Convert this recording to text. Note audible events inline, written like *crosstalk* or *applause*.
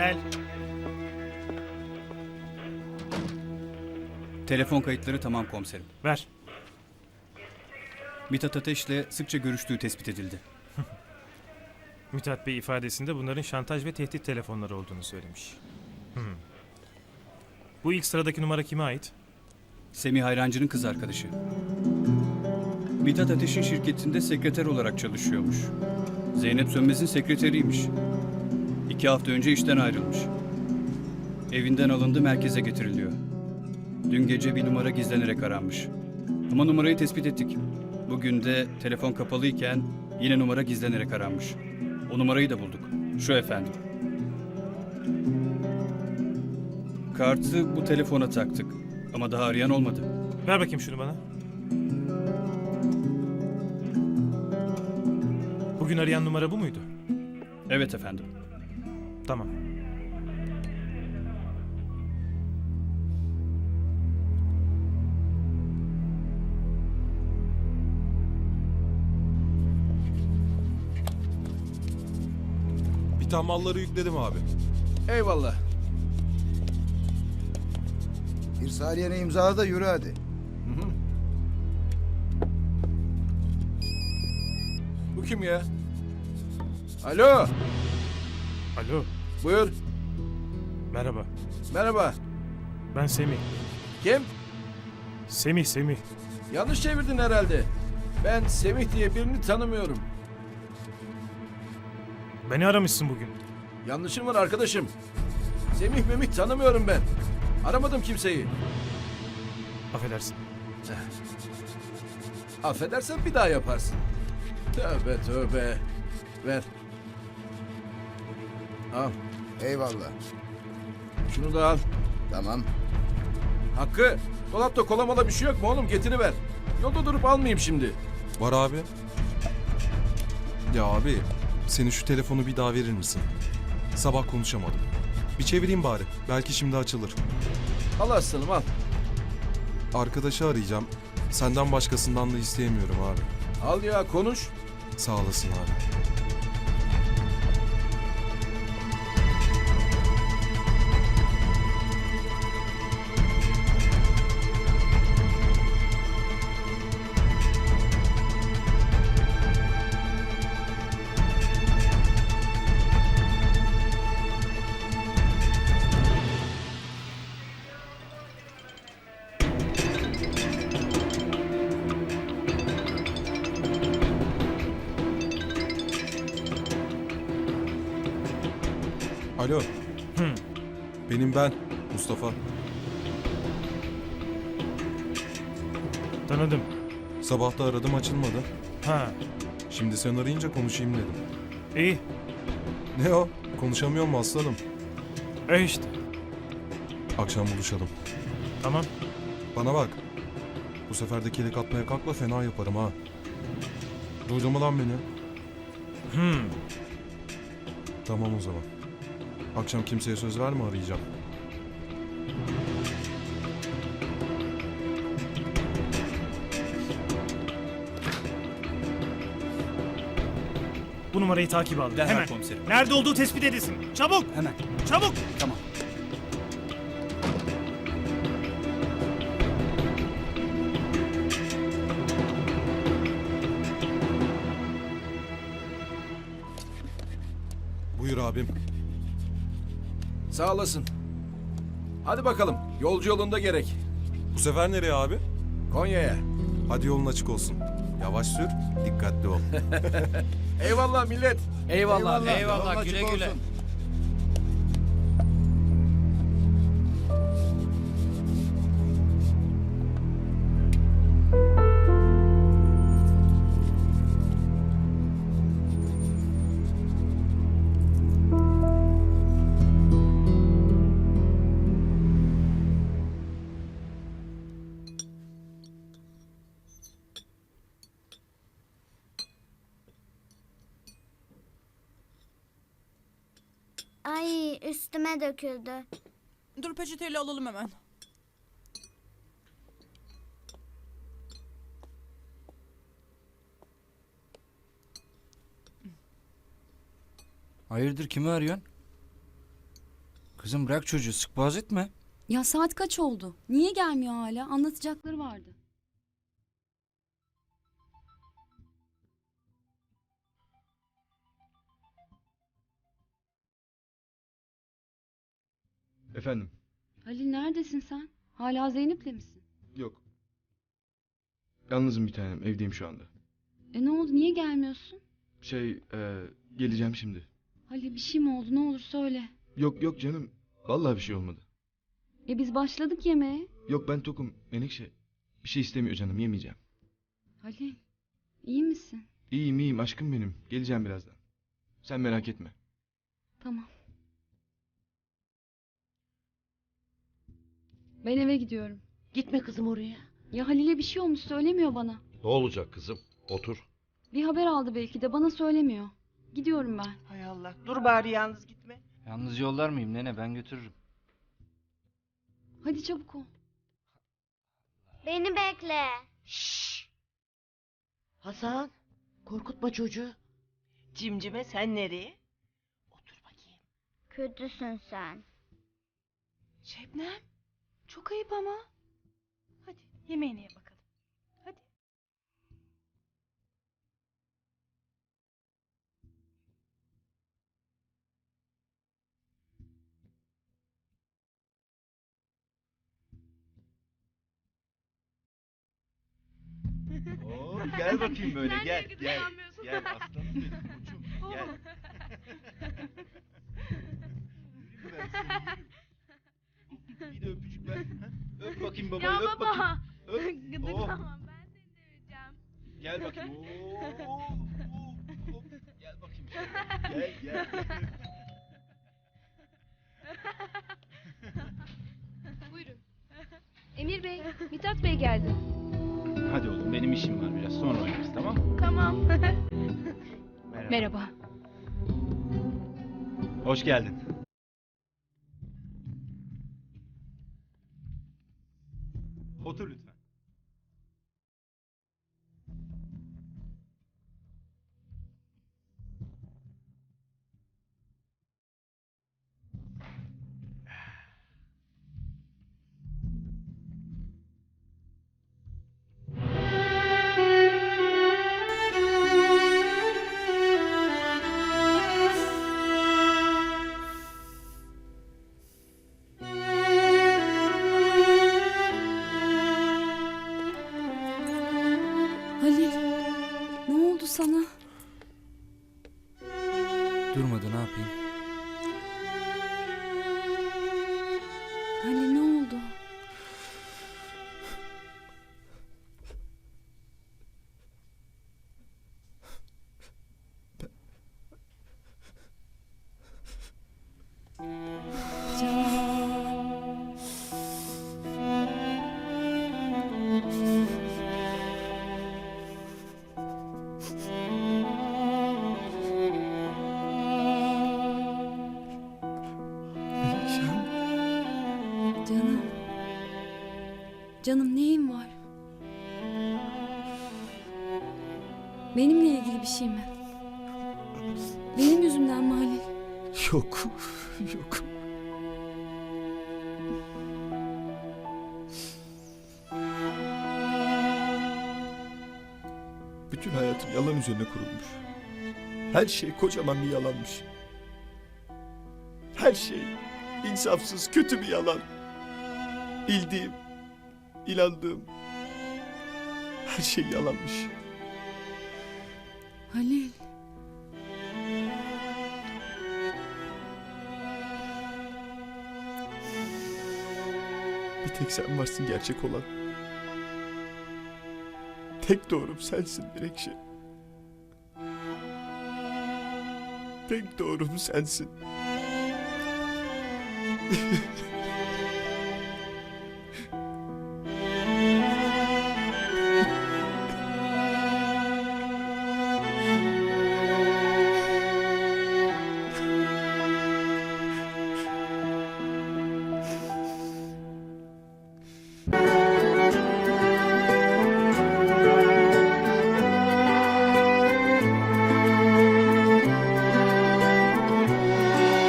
Gel. Telefon kayıtları tamam komiserim. Ver. Mithat Ateş'le sıkça görüştüğü tespit edildi. *laughs* Mithat Bey ifadesinde bunların şantaj ve tehdit telefonları olduğunu söylemiş. Hmm. Bu ilk sıradaki numara kime ait? Semih Hayrancı'nın kız arkadaşı. Mithat Ateş'in şirketinde sekreter olarak çalışıyormuş. Zeynep Sönmez'in sekreteriymiş. İki hafta önce işten ayrılmış. Evinden alındı merkeze getiriliyor. Dün gece bir numara gizlenerek aranmış. Ama numarayı tespit ettik. Bugün de telefon kapalıyken yine numara gizlenerek aranmış. O numarayı da bulduk. Şu efendim. Kartı bu telefona taktık. Ama daha arayan olmadı. Ver bakayım şunu bana. Bugün arayan numara bu muydu? Evet efendim. Tamam. Bir tane malları yükledim abi. Eyvallah. İrsaliyene imzala da yürü hadi. Bu kim ya? Alo, Alo. buyur. Merhaba. Merhaba. Ben Semih. Kim? Semih, Semih. Yanlış çevirdin herhalde. Ben Semih diye birini tanımıyorum. Beni aramışsın bugün. Yanlışım var arkadaşım. Semih Memih tanımıyorum ben. Aramadım kimseyi. Affedersin. Affedersen bir daha yaparsın. Tövbe tövbe. Ver. Al. Eyvallah. Şunu da al. Tamam. Hakkı. Dolapta kola mola bir şey yok mu oğlum? Getiriver. Yolda durup almayayım şimdi. Var abi. Ya abi, senin şu telefonu bir daha verir misin? Sabah konuşamadım. Bir çevireyim bari. Belki şimdi açılır. Al aslanım al. Arkadaşı arayacağım. Senden başkasından da isteyemiyorum abi. Al ya konuş. Sağ olasın abi. Alo. Hı. Benim ben, Mustafa. Tanıdım. Sabah da aradım açılmadı. Ha. Şimdi sen arayınca konuşayım dedim. İyi. Ne o? Konuşamıyor mu aslanım? E işte. Akşam buluşalım. Tamam. Bana bak. Bu sefer de kelek atmaya kalkma fena yaparım ha. Duydun mu lan beni? Hmm. Tamam o zaman. Akşam kimseye söz verme arayacağım. Bu numarayı takip al. Derhal Hemen. komiserim. Nerede olduğu tespit edilsin. Çabuk. Hemen. Çabuk. Tamam. Sağ olasın. Hadi bakalım. Yolcu yolunda gerek. Bu sefer nereye abi? Konya'ya. Hadi yolun açık olsun. Yavaş sür, dikkatli ol. *laughs* Eyvallah millet. Eyvallah, eyvallah, Eyvallah, güle güle. Ay üstüme döküldü. Dur peçeteyle alalım hemen. Hayırdır kimi arıyorsun? Kızım bırak çocuğu sık boğaz etme. Ya saat kaç oldu? Niye gelmiyor hala? Anlatacakları vardı. Efendim? Halil neredesin sen? Hala Zeynep'le misin? Yok. Yalnızım bir tanem. Evdeyim şu anda. E ne oldu? Niye gelmiyorsun? Şey, e, geleceğim şimdi. Halil bir şey mi oldu? Ne olur söyle. Yok yok canım. Vallahi bir şey olmadı. E biz başladık yemeğe. Yok ben tokum. Menekşe. Bir şey istemiyor canım. Yemeyeceğim. Halil iyi misin? İyiyim iyiyim aşkım benim. Geleceğim birazdan. Sen merak etme. Tamam. Ben eve gidiyorum. Gitme kızım oraya. Ya Halil'e bir şey olmuş söylemiyor bana. Ne olacak kızım? Otur. Bir haber aldı belki de bana söylemiyor. Gidiyorum ben. Hay Allah. Dur bari yalnız gitme. Yalnız yollar mıyım nene ben götürürüm. Hadi çabuk ol. Beni bekle. Hasan. Korkutma çocuğu. Cimcime sen nereye? Otur bakayım. Kötüsün sen. Şebnem. Çok ayıp ama. Hadi yemeğine ye bakalım. Hadi. Oo, gel bakayım böyle gel. Gel. Gel aslanım benim koçum. Gel. *laughs* Bir de öpücük ver. *laughs* Öp bakayım babayı öp bakayım. Öp. *laughs* Oh. ben seni döveceğim. Gel bakayım. Oo, oo, oo, oo. Gel bakayım. şöyle. Gel gel. *laughs* Buyurun. Emir Bey, Mithat Bey geldi. Hadi oğlum benim işim var biraz sonra oynarız tamam mı? Tamam. Merhaba. Merhaba. Hoş geldin. Otur lütfen. Canım neyin var? Benimle ilgili bir şey mi? Benim yüzümden mi Halil? Yok. *laughs* Yok. Bütün hayatım yalan üzerine kurulmuş. Her şey kocaman bir yalanmış. Her şey insafsız, kötü bir yalan. Bildiğim, inandığım her şey yalanmış. Halil. Bir tek sen varsın gerçek olan. Tek doğrum sensin Menekşe. Tek doğrum sensin. *laughs*